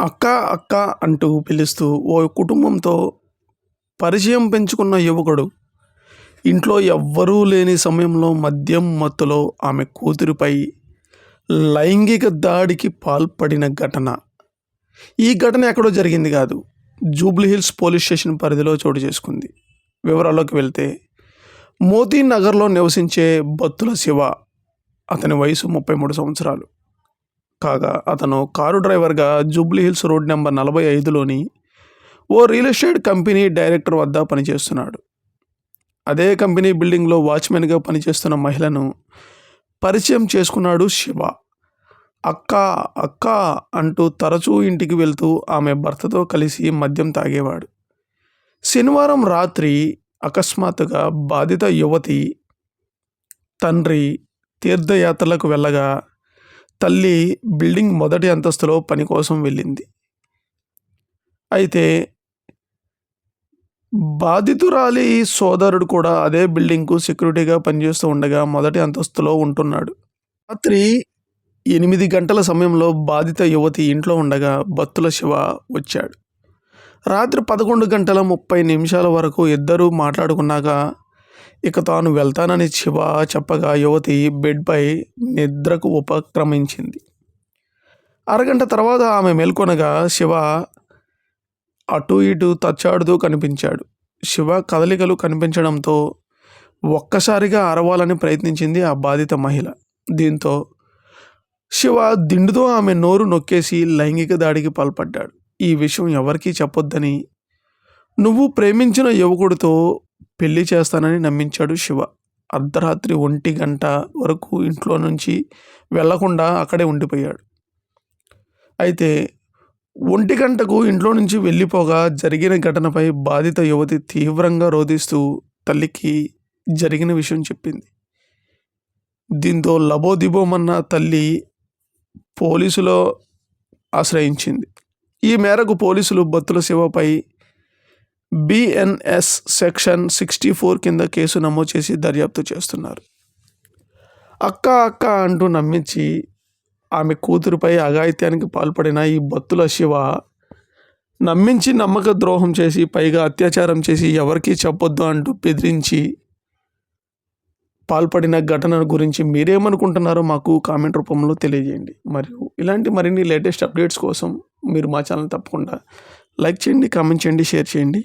అక్క అక్క అంటూ పిలుస్తూ ఓ కుటుంబంతో పరిచయం పెంచుకున్న యువకుడు. ఇంట్లో ఎవ్వరూ లేని సమయంలో మద్యం మత్తులో ఆమె కూతురిపై లైంగిక దాడికి పాల్పడిన ఘటన. ఈ ఘటన ఎక్కడో జరిగింది కాదు. జూబ్లీహిల్స్ పోలీస్ స్టేషన్ పరిధిలో చోటు చేసుకుంది. వివరాల్లోకి వెళ్తే మోతీ నగర్లో నివసించే బత్తుల శివ అతని వయసు ముప్పై మూడు సంవత్సరాలు. కాగా అతను కారు డ్రైవర్గా జూబ్లీహిల్స్ రోడ్ నెంబర్ నలభై ఐదులోని ఓ రియల్ ఎస్టేట్ కంపెనీ డైరెక్టర్ వద్ద పనిచేస్తున్నాడు. అదే కంపెనీ బిల్డింగ్లో వాచ్మెన్గా పనిచేస్తున్న మహిళను పరిచయం చేసుకున్నాడు శివ. అక్క అక్క అంటూ తరచూ ఇంటికి వెళ్తూ ఆమె భర్తతో కలిసి మద్యం తాగేవాడు. శనివారం రాత్రి అకస్మాత్తుగా బాధిత యువతి తండ్రి తీర్థయాత్రలకు వెళ్ళగా తల్లి బిల్డింగ్ మొదటి అంతస్తులో పని కోసం వెళ్ళింది. అయితే బాధితురాలి సోదరుడు కూడా అదే బిల్డింగ్కు సెక్యూరిటీగా పనిచేస్తూ ఉండగా మొదటి అంతస్తులో ఉంటున్నాడు. రాత్రి ఎనిమిది గంటల సమయంలో బాధిత యువతి ఇంట్లో ఉండగా బత్తుల శివ వచ్చాడు. రాత్రి పదకొండు గంటల ముప్పై నిమిషాల వరకు ఇద్దరూ మాట్లాడుకున్నాక ఇక తాను వెళ్తానని శివ చెప్పగా యువతి బెడ్పై నిద్రకు ఉపక్రమించింది. అరగంట తర్వాత ఆమె మేల్కొనగా శివ అటు ఇటు తచ్చాడుతూ కనిపించాడు. శివ కదలికలు కనిపించడంతో ఒక్కసారిగా అరవాలని ప్రయత్నించింది ఆ బాధిత మహిళ. దీంతో శివ దిండుతో ఆమె నోరు నొక్కేసి లైంగిక దాడికి పాల్పడ్డాడు. ఈ విషయం ఎవరికీ చెప్పొద్దని నువ్వు ప్రేమించిన యువకుడితో పెళ్ళి చేస్తానని నమ్మించాడు శివ. అర్ధరాత్రి ఒంటి గంట వరకు ఇంట్లో నుంచి వెళ్ళకుండా అక్కడే ఉండిపోయాడు. అయితే ఒంటి గంటకు ఇంట్లో నుంచి వెళ్ళిపోగా జరిగిన ఘటనపై బాధిత యువతి తీవ్రంగా రోధిస్తూ తల్లికి జరిగిన విషయం చెప్పింది. దీంతో లబోదిబోమన్న తల్లి పోలీసులో ఆశ్రయించింది. ఈ మేరకు పోలీసులు బత్తుల శివపై బిఎన్ఎస్ సెక్షన్ సిక్స్టీ ఫోర్ కింద కేసు నమోదు చేసి దర్యాప్తు చేస్తున్నారు. అక్క అక్క అంటూ నమ్మించి ఆమె కూతురుపై అఘాయిత్యానికి పాల్పడిన ఈ బత్తుల శివ నమ్మించి నమ్మక ద్రోహం చేసి పైగా అత్యాచారం చేసి ఎవరికీ చెప్పొద్దు అంటూ బెదిరించి పాల్పడిన ఘటన గురించి మీరేమనుకుంటున్నారో మాకు కామెంట్ రూపంలో తెలియజేయండి. మరియు ఇలాంటి మరిన్ని లేటెస్ట్ అప్డేట్స్ కోసం మీరు మా ఛానల్ తప్పకుండా లైక్ చేయండి కామెంట్ చేయండి షేర్ చేయండి.